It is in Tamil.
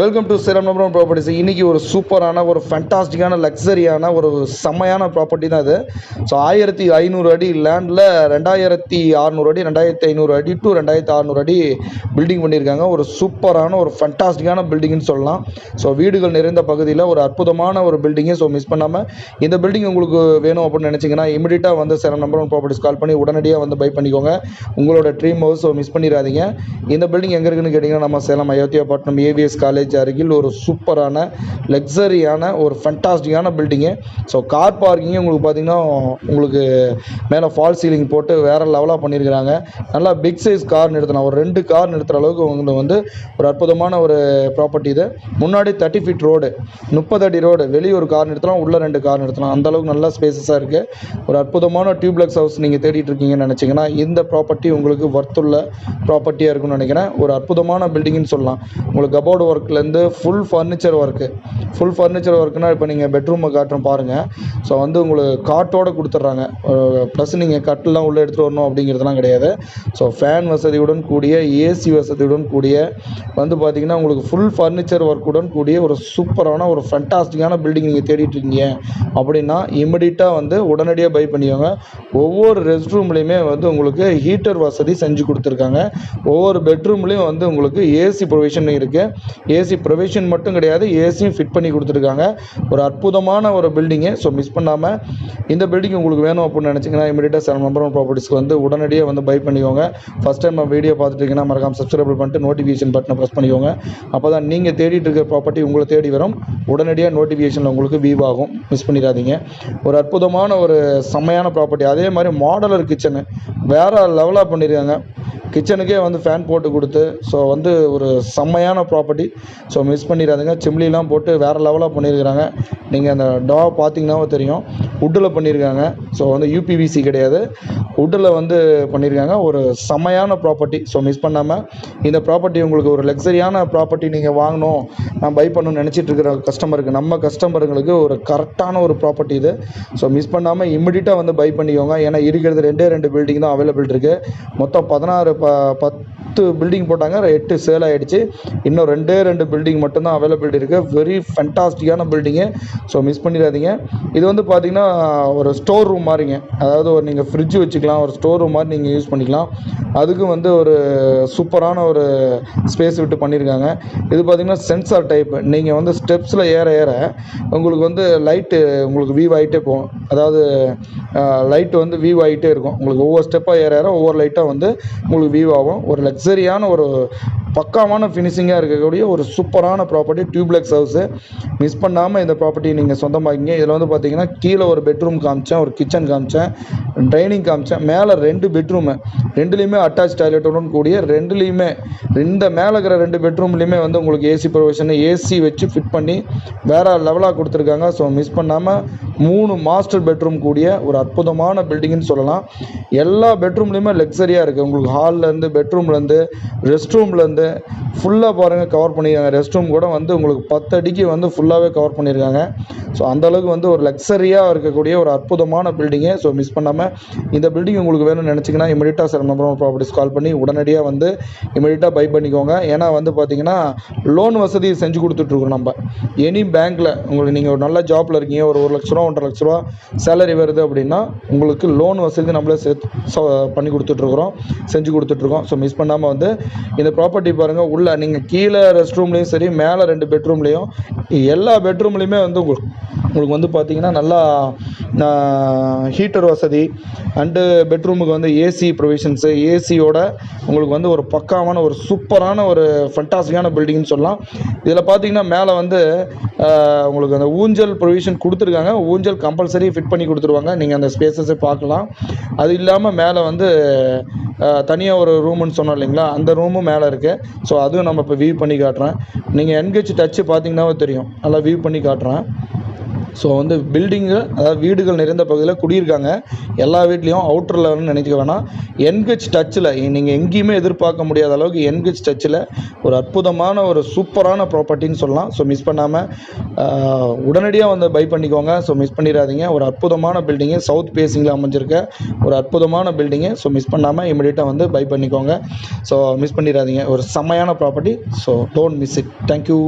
Welcome to Sriram number properties இன்றைக்கி ஒரு சூப்பரான ஒரு ஃபென்டாஸ்டிக்கான லக்ஸரியான ஒரு செம்மையான ப்ராப்பர்ட்டி தான் அது ஸோ ஆயிரத்தி ஐநூறு அடி லேண்டில் ரெண்டாயிரத்தி அறநூறு அடி ரெண்டாயிரத்தி ஐநூறு அடி டு ரெண்டாயிரத்தி அறநூறு அடி பில்டிங் பண்ணியிருக்காங்க. ஒரு சூப்பரான ஒரு ஃபென்டாஸ்டிக்கான பில்டிங்னு சொல்லலாம். ஸோ வீடுகள் நிறைந்த பகுதியில் ஒரு அற்புதமான ஒரு பில்டிங்கு ஸோ மிஸ் பண்ணாமல் இந்த பில்டிங் உங்களுக்கு வேணும் அப்படின்னு நினச்சிங்கன்னா இமீடியட்டாக வந்து சிரம் நம்பர் ஒன் ப்ராப்பர்ட்டிஸ் கால் பண்ணி உடனடியாக வந்து பை பண்ணிக்கோங்க. உங்களோட ட்ரீம் ஹவுஸ் ஸோ மிஸ் பண்ணிடாதீங்க. இந்த பில்டிங் எங்கே இருக்குன்னு கேட்டிங்கன்னா நம்ம சேலம் அயோத்தியாப்பட்டினம் ஏவிஎஸ் காலேஜ் அருகில் ஒரு சூப்பரான லக்ஸரியான ஒரு ஃபண்டாஸ்டிக்கான பில்டிங்கு ஸோ கார் பார்க்கிங்கே உங்களுக்கு பார்த்தீங்கன்னா உங்களுக்கு மேலே ஃபால் சீலிங் போட்டு வேறு லெவலாக பண்ணியிருக்கிறாங்க நல்லா பிக் சைஸ் கார் நிறுத்தலாம் ஒரு ரெண்டு கார் நிறுத்துகிற அளவுக்கு உங்களுக்கு வந்து ஒரு அற்புதமான ஒரு ப்ராப்பர்ட்டி இது. முன்னாடி தேர்ட்டி ஃபீட் ரோடு முப்பது அடி ரோடு வெளியே ஒரு கார் நிறுத்தலாம் உள்ளே ரெண்டு கார் நிறுத்தலாம். அந்த அளவுக்கு நல்லா ஸ்பேசஸாக இருக்குது ஒரு அற்புதமான டியூப்ளெக்ஸ் ஹவுஸ் நீங்கள் தேடிட்டு இருக்கீங்கன்னு நினச்சிங்கன்னா இந்த ப்ராப்பர்ட்டி உங்களுக்கு ஒர்த்துள்ள ப்ராப்பர்ட்டியாக இருக்கும்னு நினைக்கிறேன். ஒரு அற்புதமான பில்டிங்னு சொல்லலாம். உங்களுக்கு cupboard ஒர்க்லேருந்து full furniture work full furniture ஒர்க்குனால் இப்போ நீங்கள் பெட்ரூமை காட்டுறோம் பாருங்கள் ஸோ வந்து உங்களுக்கு காட்டோட கொடுத்துட்றாங்க. ப்ளஸ் நீங்கள் கட்டெலாம் உள்ளே எடுத்துகிட்டு வரணும் அப்படிங்கிறதுலாம் கிடையாது. ஸோ ஃபேன் வசதியுடன் கூடிய ஏசி வசதியுடன் கூடிய வந்து பார்த்தீங்கன்னா உங்களுக்கு ஃபுல் ஃபர்னிச்சர் ஒர்க்குடன் கூடிய ஒரு சூப்பரான ஒரு ஃபண்டாஸ்டிக்கான பில்டிங் நீங்கள் தேடிட்டு இருக்கீங்க. அப்படின்னா இமிடியட்டாக வந்து உடனடியாக பை பண்ணிக்கோங்க. ஒவ்வொரு ரெஸ்ட் ரூம்லேயுமே வந்து உங்களுக்கு ஹீட்டர் வசதி செஞ்சு கொடுத்துருக்காங்க. ஒவ்வொரு பெட்ரூம்லேயும் வந்து உங்களுக்கு ஏசி ப்ரொவிஷன் இருக்குது ஏசி ப்ரொவிஷன் மட்டும் கிடையாது ஏசியும் ஃபிட் பண்ணி கொடுத்துருக்காங்க. ஒரு அற்புதமான ஒரு பில்டிங்கு ஸோ மிஸ் பண்ணாமல் இந்த பில்டிங் உங்களுக்கு வேணும் அப்படின்னு நினச்சிங்கன்னா இமீடியட்டாக செவன் நம்பர் ஒன் ப்ராப்பர்ட்டிஸ்க்கு வந்து உடனடியாக வந்து பை பண்ணிக்கோங்க. ஃபஸ்ட் டைம் நம்ம வீடியோ பார்த்துட்டிங்கன்னா மறக்காம சப்ஸ்கிரைப் பண்ணிட்டு நோட்டிஃபிகேஷன் பட்டனை ப்ரெஸ் பண்ணிக்கோங்க. அப்போ தான் நீங்கள் தேடிட்டு இருக்க ப்ராப்பர்ட்டி உங்களை தேடி வரும். உடனடியாக நோட்டிஃபிகேஷனில் உங்களுக்கு வியூ ஆகும். மிஸ் பண்ணிடாதீங்க. ஒரு அற்புதமான ஒரு செம்மையான ப்ராப்பர்ட்டி அதே மாதிரி மாடலர் கிச்சனு வேறு லெவலாக பண்ணியிருக்காங்க. கிச்சனுக்கே வந்து ஃபேன் போட்டு கொடுத்து ஸோ வந்து ஒரு செம்மையான ப்ராப்பர்ட்டி ஸோ மிஸ் பண்ணிடாதுங்க. சிம்லிலாம் போட்டு வேறு லெவலாக பண்ணியிருக்கிறாங்க நீங்கள் அந்த டா பார்த்தீங்கன்னாவே தெரியும். வுட்டில் பண்ணியிருக்காங்க ஸோ வந்து யூபிவிசி கிடையாது. வுட்டில் வந்து பண்ணியிருக்காங்க ஒரு செம்மையான ப்ராப்பர்ட்டி ஸோ மிஸ் பண்ணாமல் இந்த ப்ராப்பர்ட்டி உங்களுக்கு ஒரு லக்ஸரியான ப்ராப்பர்ட்டி நீங்கள் வாங்கணும். நான் பை பண்ணணும்னு நினச்சிட்டு இருக்கிற கஸ்டமருக்கு நம்ம கஸ்டமருங்களுக்கு ஒரு கரெக்டான ஒரு ப்ராப்பர்ட்டி இது. ஸோ மிஸ் பண்ணாமல் இம்மிடியட்டாக வந்து பை பண்ணிக்கோங்க. ஏன்னா இருக்கிறது ரெண்டே ரெண்டு பில்டிங் தான் அவைலபிள் இருக்குது மொத்தம் பதினாறு ப பத்து பில்டிங் போட்டாங்க. எட்டு சேல் ஆகிடுச்சு இன்னும் ரெண்டே ரெண்டு பில்டிங் மட்டும்தான் அவைலபிலிட்டி இருக்குது வெரி ஃபென்டாஸ்டிக்கான பில்டிங்கு ஸோ மிஸ் பண்ணிடாதீங்க. இது வந்து பார்த்திங்கன்னா ஒரு ஸ்டோர் ரூம் மாதிரிங்க அதாவது ஒரு நீங்கள் ஃப்ரிட்ஜ் வச்சுக்கலாம். ஒரு ஸ்டோர் ரூம் மாதிரி நீங்கள் யூஸ் பண்ணிக்கலாம். அதுக்கும் வந்து ஒரு சூப்பரான ஒரு ஸ்பேஸ் விட்டு பண்ணியிருக்காங்க இது பார்த்திங்கன்னா சென்சார் டைப் நீங்கள் வந்து ஸ்டெப்ஸில் ஏற ஏற உங்களுக்கு வந்து லைட்டு உங்களுக்கு வீவ் ஆகிட்டே போகும். அதாவது லைட் வந்து வீவ் ஆகிட்டே இருக்கும். உங்களுக்கு ஒவ்வொரு ஸ்டெப்பாக ஏற ஏற ஒவ்வொரு லைட்டாக வந்து உங்களுக்கு வீவ் ஆகும். ஒரு லக்ஸரியான ஒரு பக்காவான ஃபினிஷிங்காக இருக்கக்கூடிய ஒரு சூப்பரான ப்ராப்பர்ட்டி டியூப்ளெக்ஸ் ஹவுஸு மிஸ் பண்ணாமல் இந்த ப்ராப்பர்ட்டி நீங்கள் சொந்தமாக்கிங்க. இதில் வந்து பார்த்தீங்கன்னா கீழே ஒரு பெட்ரூம் காமிச்சேன் ஒரு கிச்சன் காமிச்சேன் டைனிங் காமிச்சேன். மேலே ரெண்டு பெட்ரூமு ரெண்டுலேயுமே அட்டாச் டாய்லெட்டுடன் கூடிய ரெண்டுலேயுமே இந்த மேலே இருக்கிற ரெண்டு பெட்ரூம்லேயுமே வந்து உங்களுக்கு ஏசி ப்ரொவிஷன் ஏசி வச்சு ஃபிட் பண்ணி வேறு லெவலாக கொடுத்துருக்காங்க. ஸோ மிஸ் பண்ணாமல் மூணு மாஸ்டர் பெட்ரூம் கூடிய ஒரு அற்புதமான பில்டிங்னு சொல்லலாம். எல்லா பெட்ரூம்லேயுமே லக்ஸரியாக இருக்குது உங்களுக்கு ஹால்லேருந்து பெட்ரூம்லேருந்து ரெஸ்ட் ரூம்லேருந்து ஃபுல்லாக பாருங்கள் கவர் பண்ணியிருக்காங்க ரெஸ்ட் ரூம் கூட வந்து உங்களுக்கு பத்து அடிக்கு வந்து ஃபுல்லாகவே கவர் பண்ணியிருக்காங்க ஸோ அந்தளவுக்கு வந்து ஒரு லக்ஸரியாக இருக்கக்கூடிய ஒரு அற்புதமான பில்டிங்கு ஸோ மிஸ் பண்ணாமல் இந்த பில்டிங் உங்களுக்கு வேணும்னு நினச்சிங்கன்னா இமீடியட்டாக சார் நம்பர் ப்ராப்பர்ட்டிஸ் கால் பண்ணி உடனடியாக வந்து இமீடியட்டாக பை பண்ணிக்கோங்க. ஏன்னா வந்து பார்த்தீங்கன்னா லோன் வசதி செஞ்சு கொடுத்துட்ருக்கோம் நம்ம. எனி பேங்க்கில் உங்களுக்கு நீங்கள் ஒரு நல்ல ஜாப்பில் இருக்கீங்க ஒரு ஒரு லட்ச ரூபா ஒன்றரை லட்ச ரூபா சேலரி வருது அப்படின்னா உங்களுக்கு லோன் வசதி நம்மளே சேர்த்து ச- பண்ணி கொடுத்துட்ருக்குறோம் செஞ்சு கொடுத்துட்ருக்கோம். ஸோ மிஸ் பண்ணாமல் வந்து இந்த ப்ராப்பர்ட்டி பாருங்கள் உள்ளே நீங்கள் கீழே ரெஸ்ட் ரூம்லேயும் சரி மேலே ரெண்டு பெட்ரூம்லேயும் எல்லா பெட்ரூம்லேயுமே வந்து உங்களுக்கு உங்களுக்கு வந்து பார்த்தீங்கன்னா நல்லா ஹீட்டர் வசதி அண்டு பெட்ரூமுக்கு வந்து ஏசி ப்ரொவிஷன்ஸு ஏசியோட உங்களுக்கு வந்து ஒரு பக்காவான ஒரு சூப்பரான ஒரு ஃபண்டாஸ்டிக்கான பில்டிங்னு சொல்லலாம். இதில் பார்த்தீங்கன்னா மேலே வந்து உங்களுக்கு அந்த ஊஞ்சல் ப்ரொவிஷன் கொடுத்துருக்காங்க. ஊஞ்சல் கம்பல்சரி ஃபிட் பண்ணி கொடுத்துருவாங்க. நீங்கள் அந்த ஸ்பேசஸை பார்க்கலாம். அது இல்லாமல் மேலே வந்து தனியாக ஒரு ரூமுன்னு சொன்னோம் இல்லைங்களா? அந்த ரூமும் மேலே இருக்குது ஸோ அதுவும் நம்ம இப்போ வியூ பண்ணி காட்டுறேன். நீங்கள் என்கேஜ் டச்சு பார்த்தீங்கன்னாவே தெரியும். நல்லா வியூ பண்ணி காட்டுறேன். ஸோ வந்து பில்டிங்கு அதாவது வீடுகள் நிறைந்த பகுதியில் குடியிருக்காங்க. எல்லா வீட்லேயும் அவுட்டரில் வந்து நினைக்க வேணாம். என்கெச் டச்சில் நீங்கள் எங்கேயுமே எதிர்பார்க்க முடியாத அளவுக்கு என்கெச் டச்சில் ஒரு அற்புதமான ஒரு சூப்பரான ப்ராப்பர்ட்டின்னு சொல்லலாம். ஸோ மிஸ் பண்ணாமல் உடனடியாக வந்து பை பண்ணிக்கோங்க. ஸோ மிஸ் பண்ணிடாதீங்க. ஒரு அற்புதமான பில்டிங்கு சவுத் பேசிங்கில் அமைஞ்சிருக்க ஒரு அற்புதமான பில்டிங்கு ஸோ மிஸ் பண்ணாமல் இமீடியட்டாக வந்து பை பண்ணிக்கோங்க. ஸோ மிஸ் பண்ணிடாதீங்க. ஒரு செம்மையான property so don't miss it thank you